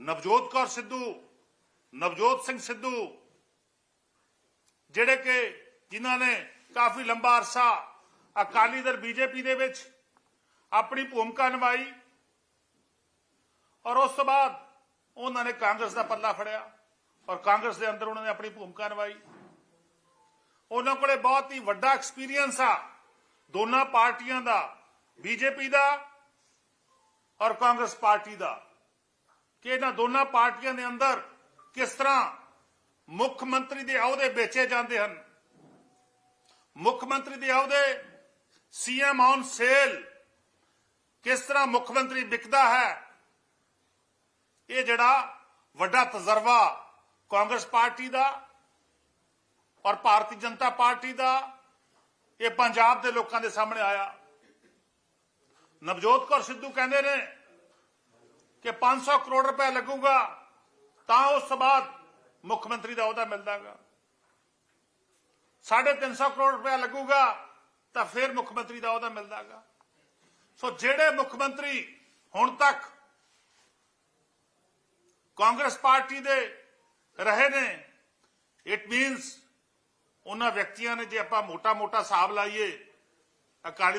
ਨਵਜੋਤ ਕੌਰ ਸਿੱਧੂ, ਨਵਜੋਤ ਸਿੰਘ ਸਿੱਧੂ, ਜਿਹੜੇ ਕਿ ਜਿਨ੍ਹਾਂ ਨੇ ਕਾਫੀ ਲੰਬਾ ਅਰਸਾ ਅਕਾਲੀ ਦਲ ਬੀਜੇਪੀ ਦੇ ਵਿੱਚ ਆਪਣੀ ਭੂਮਿਕਾ ਨਿਭਾਈ ਔਰ ਉਸ ਤੋਂ ਬਾਅਦ ਉਹਨਾਂ ਨੇ ਕਾਂਗਰਸ ਦਾ ਪੱਲਾ ਫੜਿਆ ਔਰ ਕਾਂਗਰਸ ਦੇ ਅੰਦਰ ਉਹਨਾਂ ਨੇ ਆਪਣੀ ਭੂਮਿਕਾ ਨਿਭਾਈ। ਉਹਨਾਂ ਕੋਲੇ ਬਹੁਤ ਹੀ ਵੱਡਾ ਐਕਸਪੀਰੀਅੰਸ ਆ ਦੋਨਾਂ ਪਾਰਟੀਆਂ ਦਾ, ਬੀਜੇਪੀ ਦਾ ਔਰ ਕਾਂਗਰਸ ਪਾਰਟੀ ਦਾ। ਕਿ ਇਹਨਾਂ ਦੋਨਾਂ ਪਾਰਟੀਆਂ ਦੇ ਅੰਦਰ ਕਿਸ ਤਰ੍ਹਾਂ ਮੁੱਖ ਮੰਤਰੀ ਦੇ ਅਹੁਦੇ ਵੇਚੇ ਜਾਂਦੇ ਹਨ? ਮੁੱਖ ਮੰਤਰੀ ਦੇ ਅਹੁਦੇ, ਸੀਐਮ ਔਨ ਸੇਲ ਕਿਸ ਤਰ੍ਹਾਂ ਮੁੱਖ ਮੰਤਰੀ ਵਿਕਦਾ ਹੈ? ਇਹ ਜਿਹੜਾ ਵੱਡਾ ਤਜਰਬਾ ਕਾਂਗਰਸ ਪਾਰਟੀ ਦਾ ਔਰ ਭਾਰਤੀ ਜਨਤਾ ਪਾਰਟੀ ਦਾ ਇਹ ਪੰਜਾਬ ਦੇ ਲੋਕਾਂ ਦੇ ਸਾਹਮਣੇ ਆਇਆ। ਨਵਜੋਤ ਕੌਰ ਸਿੱਧੂ ਕਹਿੰਦੇ ਨੇ ਕਿ 500 ਕਰੋੜ ਰੁਪਏ ਲੱਗੂਗਾ, ਤਾਂ ਉਸ ਤੋਂ ਬਾਅਦ ਮੁੱਖ ਮੰਤਰੀ ਦਾ ਅਹੁਦਾ ਮਿਲਦਾਗਾ 350 ਕਰੋੜ ਰੁਪਏ ਲੱਗੂਗਾ, ਤਾਂ ਫਿਰ ਮੁੱਖ ਮੰਤਰੀ ਦਾ ਅਹੁਦਾ ਮਿਲਦਾਗਾ ਸੋ ਜਿਹੜੇ ਮੁੱਖ ਮੰਤਰੀ ਹੁਣ ਤੱਕ ਕਾਂਗਰਸ ਪਾਰਟੀ ਦੇ ਰਹੇ ਨੇ ਇਟ ਮੀਨਸ ਉਹਨਾਂ ਵਿਅਕਤੀਆਂ ਨੇ ਜੇ ਆਪਾਂ ਮੋਟਾ ਮੋਟਾ ਹਿਸਾਬ ਲਾਈਏ, ਅਕਾਲੀ ਦਲ